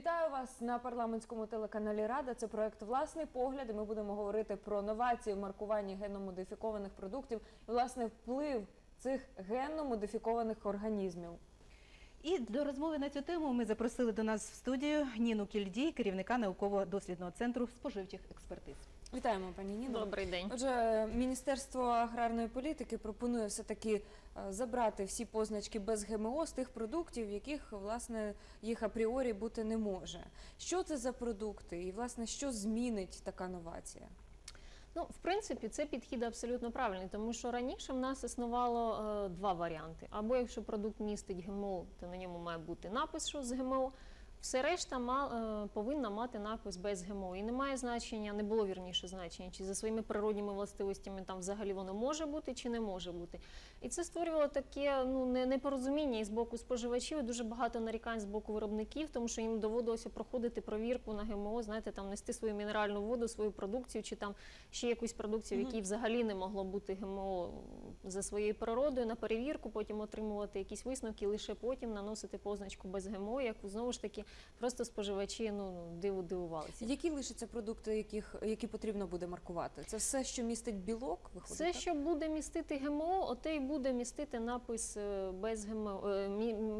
Вітаю вас на парламентському телеканалі Рада. Це проект Власний погляд. Ми будемо говорити про новації в маркуванні генно-модифікованих продуктів і власне вплив цих генномодифікованих організмів. І до розмови на цю тему ми запросили до нас в студію Ніну Кільдій, керівника науково-дослідного центру споживчих експертиз. Вітаємо, пані Ніно. Добрий день. Отже, Міністерство аграрної політики пропонує все таки забрати всі позначки без ГМО з тих продуктів, яких власне їх апріорі бути не може. Що це за продукти, і власне що змінить така новація? Ну, в принципі, це підхід абсолютно правильний, тому що раніше в нас існувало е, два варіанти. Або якщо продукт містить ГМО, то на ньому має бути напис, що з ГМО. Все решта ма, е, повинна мати напис без ГМО. І немає значення, не було вірніше значення, чи за своїми природніми властивостями там взагалі воно може бути чи не може бути. І це створювало таке ну, не- непорозуміння і з боку споживачів, і дуже багато нарікань з боку виробників, тому що їм доводилося проходити провірку на ГМО, знаєте, там нести свою мінеральну воду, свою продукцію, чи там ще якусь продукцію, в якій взагалі не могло бути ГМО за своєю природою на перевірку, потім отримувати якісь висновки, лише потім наносити позначку без ГМО, яку знову ж таки просто споживачі ну диву дивувалися. Які лишаться продукти, яких які потрібно буде маркувати? Це все, що містить білок, виходить? Все, так? що буде містити ГМО, оте й буде містити напис е, без ГМО, е,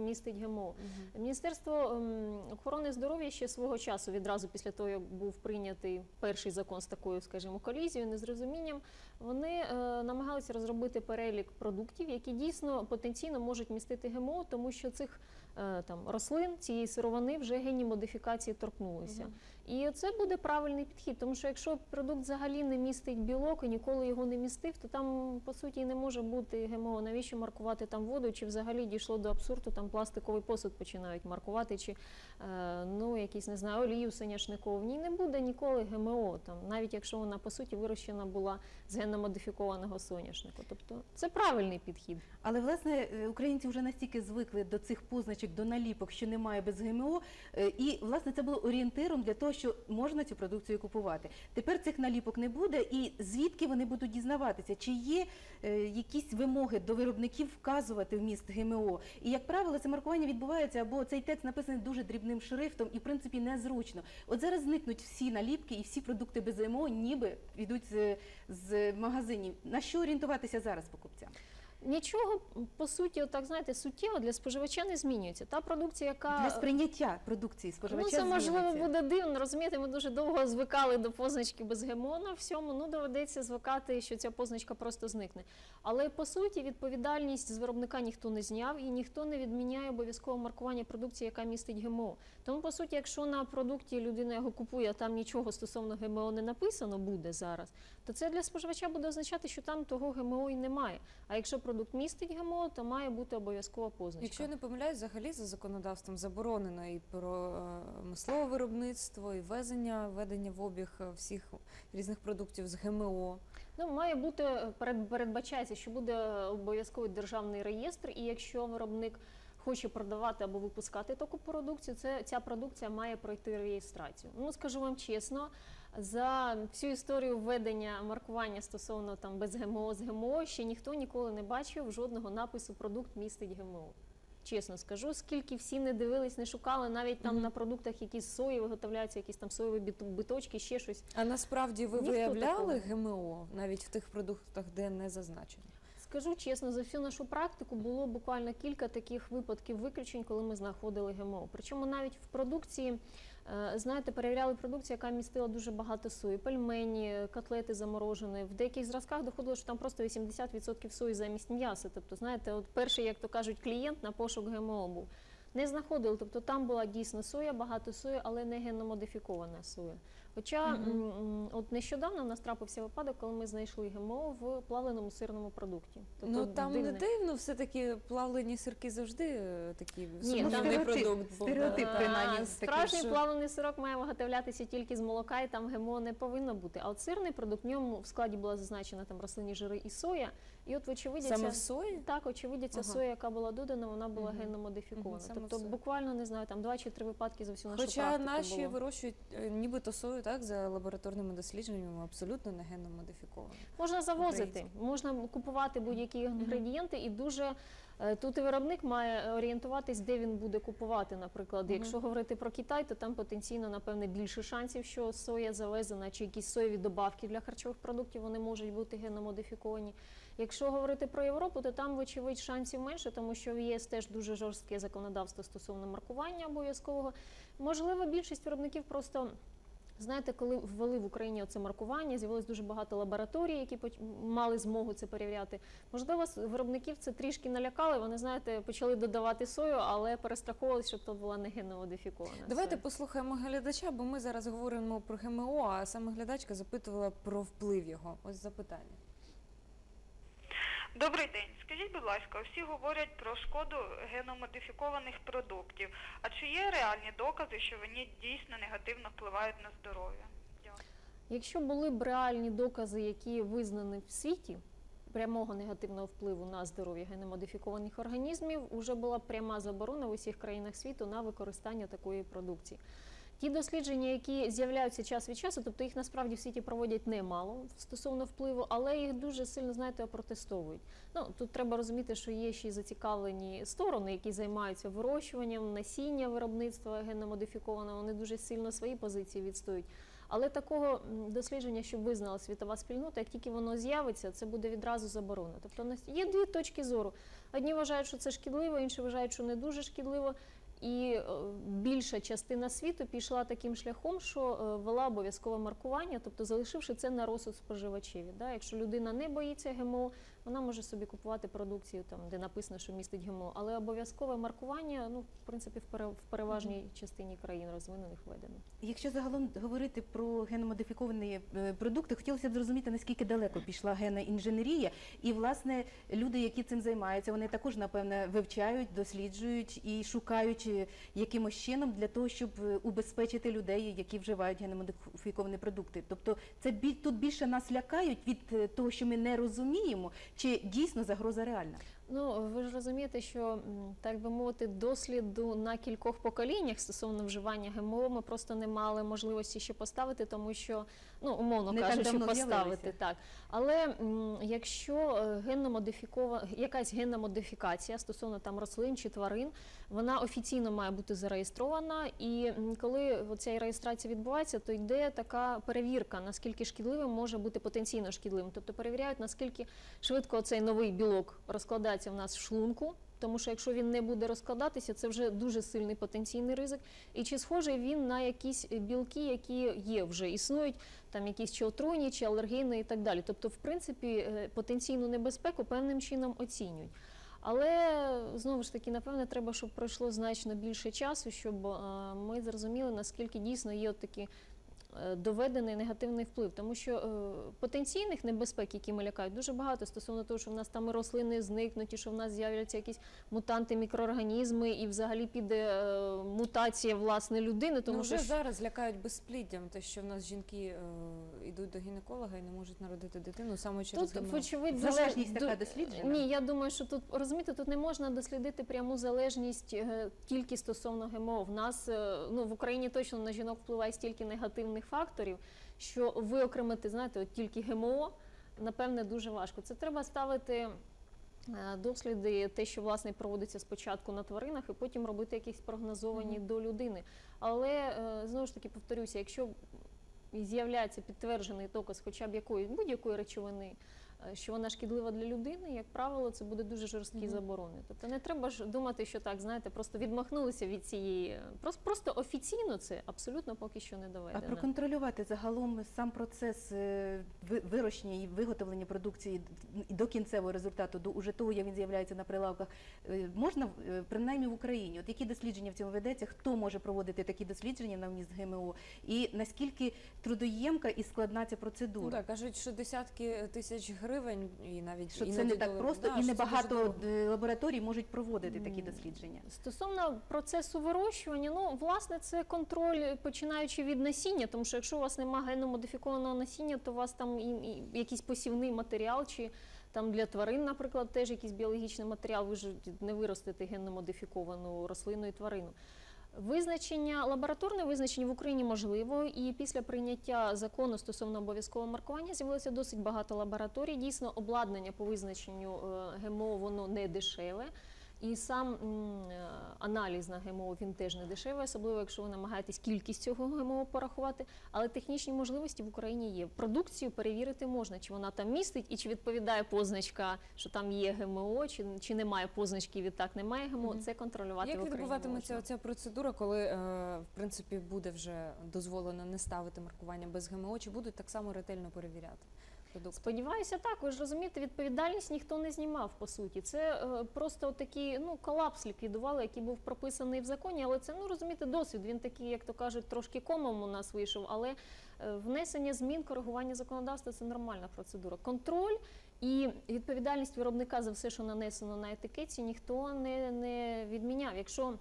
містить ГМО. Міністерство ем, охорони здоров'я ще свого часу, відразу після того, як був прийнятий перший закон з такою, скажімо, колізією, незрозумінням, вони е, намагалися розробити перелік продуктів, які дійсно потенційно можуть містити ГМО, тому що цих там рослин, цієї сировини вже генні модифікації торкнулися. І це буде правильний підхід, тому що якщо продукт взагалі не містить білок і ніколи його не містив, то там по суті не може бути ГМО. Навіщо маркувати там воду? Чи взагалі дійшло до абсурду, там пластиковий посуд починають маркувати, чи е, ну якісь не знаю, олію соняшникову. В не буде ніколи ГМО, там навіть якщо вона по суті вирощена була з генно-модифікованого соняшнику. Тобто це правильний підхід. Але власне е, українці вже настільки звикли до цих позначок, до наліпок, що немає без ГМО, е, і власне це було орієнтиром для того, що можна цю продукцію купувати. Тепер цих наліпок не буде, і звідки вони будуть дізнаватися, чи є е, якісь вимоги до виробників вказувати вміст ГМО. І як правило, це маркування відбувається або цей текст написаний дуже дрібним шрифтом, і в принципі незручно. От зараз зникнуть всі наліпки і всі продукти без ГМО, ніби йдуть з, з магазинів. На що орієнтуватися зараз покупцям? Нічого по суті, отак знаєте, суттєво для споживача не змінюється. Та продукція, яка Для сприйняття продукції споживача Ну, це можливо буде дивно. Розумієте, ми дуже довго звикали до позначки без ГМО на всьому. Ну доведеться звикати, що ця позначка просто зникне. Але по суті, відповідальність з виробника ніхто не зняв і ніхто не відміняє обов'язково маркування продукції, яка містить ГМО. Тому по суті, якщо на продукті людина його купує, а там нічого стосовно ГМО не написано буде зараз, то це для споживача буде означати, що там того ГМО і немає. А якщо продукт містить ГМО, то має бути обов'язкова позначка. Якщо я не помиляюсь, взагалі за законодавством заборонено і про е, виробництво, і ввезення, введення в обіг е, всіх різних продуктів з ГМО. Ну, має бути е, перед- передбачається, що буде обов'язковий державний реєстр, і якщо виробник хоче продавати або випускати таку продукцію, це ця продукція має пройти реєстрацію. Ну скажу вам чесно, за всю історію введення маркування стосовно там без ГМО з ГМО ще ніхто ніколи не бачив жодного напису продукт містить ГМО. Чесно скажу, скільки всі не дивились, не шукали, навіть там Мгм. на продуктах якісь сої виготовляються, якісь там соєві биточки, ще щось. А насправді ви Ніхто виявляли такого. ГМО навіть в тих продуктах, де не зазначено? Скажу чесно, за всю нашу практику було буквально кілька таких випадків виключень, коли ми знаходили ГМО. Причому навіть в продукції, знаєте, перевіряли продукцію, яка містила дуже багато сої, пельмені, котлети заморожені. В деяких зразках доходило, що там просто 80% сої замість м'яса. Тобто, знаєте, от перший, як то кажуть, клієнт на пошук ГМО був. Не знаходили, тобто там була дійсно соя, багато сої, але не генномодифікована соя. Хоча м, от нещодавно в нас трапився випадок, коли ми знайшли ГМО в плавленому сирному продукті. Тобто ну там дивне. не дивно, все-таки плавлені сирки завжди е, такі Ні, сумнівний там продукт. стереотип. принаймні, А, Справжній що- плавлений сирок має виготовлятися тільки з молока, і там ГМО не повинно бути. А от сирний продукт в ньому в складі була зазначена там рослинні жири і соя. І от вочевидя, Саме в сої? так, очевидя, Ага. соя, яка була додана, вона була Мгм. генно модифікована. Мгм, Тобто буквально не знаю, там два чи три випадки за всю нашу Хоча практику наші було. вирощують е, нібито сою так за лабораторними дослідженнями, абсолютно не генно модифіковано. Можна завозити, Українську. можна купувати будь-які інгредієнти, і дуже е, тут і виробник має орієнтуватись, де він буде купувати. Наприклад, Мгм. якщо говорити про Китай, то там потенційно напевне більше шансів, що соя завезена, чи якісь соєві добавки для харчових продуктів вони можуть бути геномодифіковані. Якщо говорити про Європу, то там, вочевидь, шансів менше, тому що в ЄС теж дуже жорстке законодавство стосовно маркування обов'язкового. Можливо, більшість виробників просто. Знаєте, коли ввели в Україні це маркування, з'явилось дуже багато лабораторій, які мали змогу це перевіряти. Можливо, виробників це трішки налякали. Вони знаєте, почали додавати сою, але перестраховувалися, щоб то була не геномодифікована. Давайте соя. послухаємо глядача, бо ми зараз говоримо про ГМО, а саме глядачка запитувала про вплив його. Ось запитання. Добрий день. Скажіть, будь ласка, всі говорять про шкоду геномодифікованих продуктів. А чи є реальні докази, що вони дійсно негативно впливають на здоров'я? Якщо були б реальні докази, які визнані в світі прямого негативного впливу на здоров'я геномодифікованих організмів, вже була пряма заборона в усіх країнах світу на використання такої продукції. Ті дослідження, які з'являються час від часу, тобто їх насправді в світі проводять немало стосовно впливу, але їх дуже сильно знаєте опротестовують. Ну тут треба розуміти, що є ще й зацікавлені сторони, які займаються вирощуванням насіння виробництва генномодифікованого. Вони дуже сильно свої позиції відстоюють. Але такого дослідження, щоб визнала світова спільнота, як тільки воно з'явиться, це буде відразу заборонено. Тобто є дві точки зору. Одні вважають, що це шкідливо, інші вважають, що не дуже шкідливо. І е, більша частина світу пішла таким шляхом, що вела ввела обов'язкове маркування, тобто залишивши це на розсуд споживачів. Якщо людина не боїться ГМО, вона може собі купувати продукцію, там, де написано, що містить ГМО. Але обов'язкове маркування, ну, в принципі, в пере- в переважній частині країн розвинених введено. Якщо загалом говорити про геномодифіковані е, продукти, хотілося б зрозуміти, наскільки далеко пішла генна інженерія. І, власне, люди, які цим займаються, вони також, напевне, вивчають, досліджують і шукають е, якимось чином для того, щоб е, убезпечити людей, які вживають геномодифіковані продукти. Тобто, це тут більше нас лякають від того, що ми не розуміємо, чи дійсно загроза реальна. Ну, ви ж розумієте, що так би мовити, досліду на кількох поколіннях стосовно вживання ГМО ми просто не мали можливості ще поставити, тому що ну умовно Не кажучи, поставити так. Але якщо е, генно модифікова якась генна модифікація стосовно там рослин чи тварин, вона офіційно має бути зареєстрована. І коли ця реєстрація відбувається, то йде така перевірка, наскільки шкідливим може бути потенційно шкідливим. Тобто перевіряють, наскільки швидко цей новий білок розкладається в нас в шлунку. Тому що якщо він не буде розкладатися, це вже дуже сильний потенційний ризик. І чи схожий він на якісь білки, які є вже існують, там якісь чи отруйні, чи алергійні і так далі. Тобто, в принципі, е, потенційну небезпеку певним чином оцінюють. Але знову ж таки, напевне, треба, щоб пройшло значно більше часу, щоб е, ми зрозуміли, наскільки дійсно є от такі доведений негативний вплив, тому що е, потенційних небезпек, які ми лякають, дуже багато стосовно того, що в нас там рослини зникнуть, і що в нас з'являться якісь мутанти, мікроорганізми, і взагалі піде е, мутація власне людини, тому ну, вже що зараз лякають безпліддям, те, що в нас жінки е, йдуть до гінеколога і не можуть народити дитину саме через Тут, вочевидь, Залежність зале- така досліджена? Ні, я думаю, що тут розумієте, тут не можна дослідити пряму залежність е, тільки стосовно ГМО. В нас е, ну в Україні точно на жінок впливає стільки негативних факторів, що виокремити, знаєте, от тільки ГМО, напевне, дуже важко. Це треба ставити. е, Досліди, те, що власне проводиться спочатку на тваринах, і потім робити якісь прогнозовані Мгм. до людини. Але е, знову ж таки повторюся, якщо з'являється підтверджений доказ хоча б якої будь-якої речовини, що вона шкідлива для людини, як правило, це буде дуже жорсткі Мгм. заборони. Тобто не треба ж думати, що так, знаєте, просто відмахнулися від цієї. Просто, просто офіційно це абсолютно поки що не А проконтролювати загалом сам процес е, вирощення і виготовлення продукції до кінцевого результату, до уже того, як він з'являється на прилавках, е, можна е, принаймні в Україні. От які дослідження в цьому ведеться? Хто може проводити такі дослідження на вміст ГМО? І наскільки трудоємка і складна ця Ну, процедура? так, кажуть, що десятки тисяч гривень і навіть Що це не так просто Да, і небагато е, лабораторій можуть проводити такі дослідження. Стосовно процесу вирощування, ну власне це контроль, починаючи від насіння, тому що якщо у вас немає генно-модифікованого насіння, то у вас там і, і якийсь посівний матеріал, чи там для тварин, наприклад, теж якийсь біологічний матеріал, ви ж не виростите генно-модифіковану рослину і тварину. Визначення лабораторне визначення в Україні можливо, і після прийняття закону стосовно обов'язкового маркування з'явилося досить багато лабораторій. Дійсно, обладнання по визначенню е, ГМО воно не дешеве. І сам е, аналіз на ГМО він теж не дешевий, особливо якщо ви намагаєтесь кількість цього ГМО порахувати. Але технічні можливості в Україні є. Продукцію перевірити можна, чи вона там містить і чи відповідає позначка, що там є ГМО, чи, чи немає позначки, відтак немає ГМО. Це контролювати в Як Україні відбуватиметься можна. ця процедура, коли е, в принципі буде вже дозволено не ставити маркування без ГМО, чи будуть так само ретельно перевіряти продукти? Сподіваюся, так. Ви ж розумієте, відповідальність ніхто не знімав по суті. Це е, просто такий ну колапс ліквідували, який був прописаний в законі. Але це ну розумієте, досвід. Він такий, як то кажуть, трошки комом у нас вийшов. Але е, внесення змін, коригування законодавства це нормальна процедура. Контроль і відповідальність виробника за все, що нанесено на етикетці, ніхто не, не відміняв. Якщо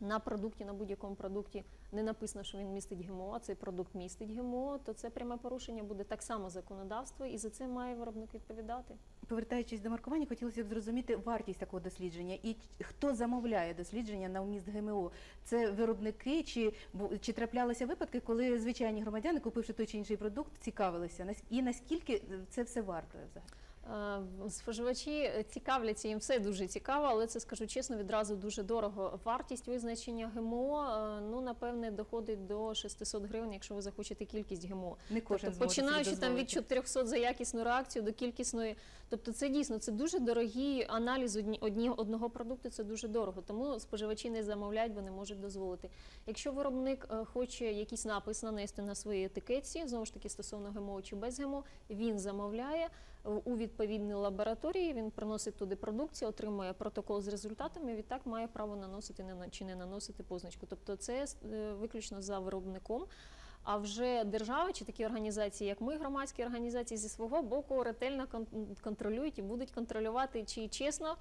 на продукті, на будь-якому продукті не написано, що він містить ГМО, а цей продукт містить ГМО, то це пряме порушення буде так само законодавства, і за це має виробник відповідати. Повертаючись до маркування, хотілося б зрозуміти вартість такого дослідження і хто замовляє дослідження на вміст ГМО. Це виробники, чи чи траплялися випадки, коли звичайні громадяни, купивши той чи інший продукт, цікавилися і наскільки це все варто взагалі? Е, Споживачі цікавляться, їм все дуже цікаво, але це скажу чесно, відразу дуже дорого. Вартість визначення ГМО, е, ну напевне, доходить до 600 гривень, якщо ви захочете кількість ГМО. Не кожен Тобто, починаючи там від дозволити. 400 за якісну реакцію до кількісної, тобто це дійсно це дуже дорогий аналіз одні, одні, одного продукту. Це дуже дорого. Тому споживачі не замовляють, бо не можуть дозволити. Якщо виробник е, хоче якийсь напис нанести на своїй етикетці, знову ж таки стосовно ГМО чи без ГМО, він замовляє у відповідній лабораторії. Він приносить туди продукцію, отримує протокол з результатами. Відтак має право наносити чи не наносити позначку. Тобто це е, виключно за виробником. А вже держава чи такі організації, як ми, громадські організації, зі свого боку ретельно кон- контролюють і будуть контролювати, чи чесно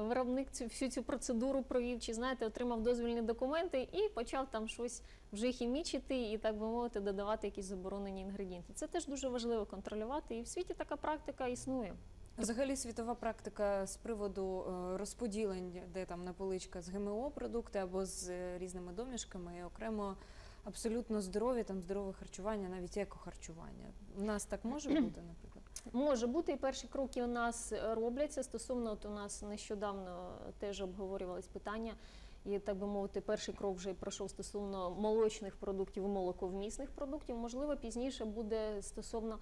виробник цю всю цю процедуру провів, чи знаєте, отримав дозвільні документи і почав там щось вже хімічити і так би мовити, додавати якісь заборонені інгредієнти. Це теж дуже важливо контролювати. І в світі така практика існує. Взагалі світова практика з приводу е, розподілень, де там на поличках з ГМО продукти або з е, різними домішками, і окремо абсолютно здорові, там здорове харчування, навіть екохарчування. У нас так може бути, наприклад. Може бути, і перші кроки у нас робляться. Стосовно от у нас нещодавно теж обговорювались питання. І так би мовити, перший крок вже пройшов стосовно молочних продуктів і молоковмісних продуктів. Можливо, пізніше буде стосовно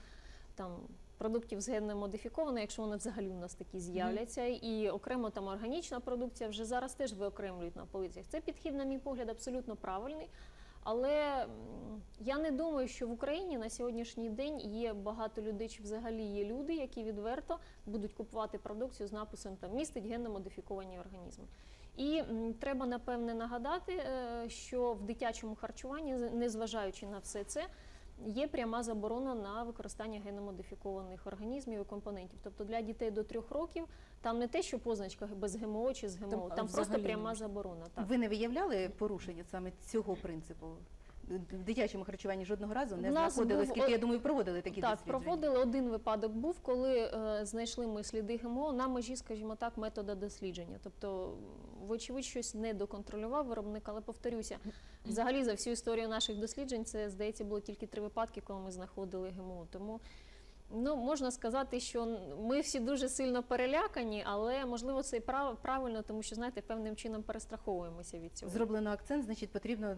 там продуктів з генно модифікованою, якщо вони взагалі у нас такі з'являться. І окремо там органічна продукція вже зараз теж виокремлюють на полицях. Це підхід, на мій погляд, абсолютно правильний. Але я не думаю, що в Україні на сьогоднішній день є багато людей, чи взагалі є люди, які відверто будуть купувати продукцію з написом там містить генно модифіковані організми. І треба напевне нагадати, е, що в дитячому харчуванні, незважаючи на все це, є пряма заборона на використання геномодифікованих організмів і компонентів. Тобто для дітей до трьох років там не те, що позначка без ГМО чи з ГМО, Там, там, просто пряма заборона. Так. Ви не виявляли порушення саме цього принципу? В дитячому харчуванні жодного разу не знаходили, скільки я думаю, проводили такі так, дослідження. проводили один випадок був, коли е, знайшли ми сліди ГМО на межі, скажімо так, метода дослідження. Тобто, вочевидь, щось не доконтролював виробник, але повторюся, взагалі за всю історію наших досліджень це здається було тільки три випадки, коли ми знаходили ГМО. Тому ну можна сказати, що ми всі дуже сильно перелякані, але можливо це і прав- правильно, тому що знаєте, певним чином перестраховуємося від цього. Зроблено акцент, значить потрібно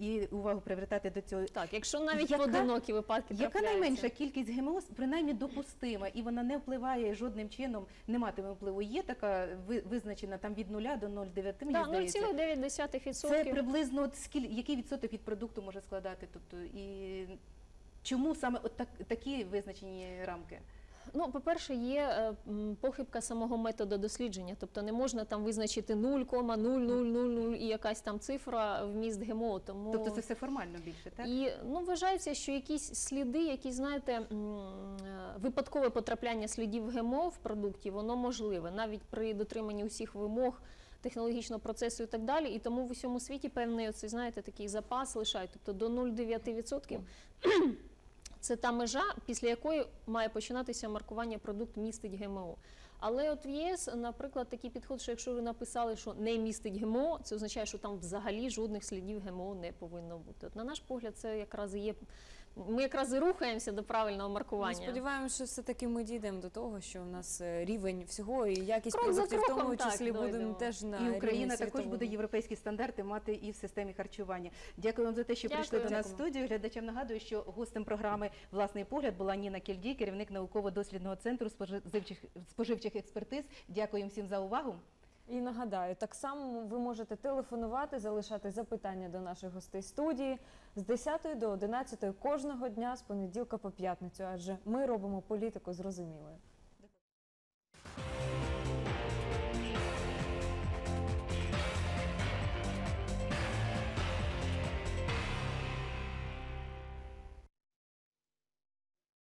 і увагу привертати до цього. Так, якщо навіть Яка- поодинокі випадки Яка трапляються. найменша кількість ГМО принаймні допустима, і вона не впливає жодним чином, не матиме впливу. Є така ви- визначена там від 0 до 0,9, мені Так, здається. 0,9%. Це приблизно от скіль, який відсоток від продукту може складати? Тобто і чому саме от так, такі визначені рамки? Ну, по-перше, є е, похибка самого методу дослідження, тобто не можна там визначити 0,0000 і якась там цифра вміст ГМО. Тому Тобто це все формально більше, так? і ну вважається, що якісь сліди, які знаєте, е, випадкове потрапляння слідів ГМО в продукті, воно можливе навіть при дотриманні усіх вимог. Технологічного процесу і так далі, і тому в усьому світі певний оцей, знаєте, такий запас лишають, тобто до 0,9% Це та межа, після якої має починатися маркування продукт містить ГМО. Але от в ЄС, наприклад, такий підход, що якщо ви написали, що не містить ГМО, це означає, що там взагалі жодних слідів ГМО не повинно бути. От на наш погляд, це якраз є. Ми якраз і рухаємося до правильного Ми маркування. сподіваємося, що все-таки ми дійдемо до того, що у нас е, рівень всього і якість Крок за продуктів, в тому так, числі будемо дойдемо. теж на І рівні Україна також світовому. буде європейські стандарти мати і в системі харчування. Дякую вам за те, що Дякую. прийшли до нас в студію. Глядачам нагадую, що гостем програми Власний погляд була Ніна Кільдій, керівник науково-дослідного центру споживчих, споживчих експертиз. Дякую всім за увагу. І нагадаю, так само ви можете телефонувати, залишати запитання до наших гостей студії з 10 до 11 кожного дня з понеділка по п'ятницю, адже ми робимо політику зрозумілою.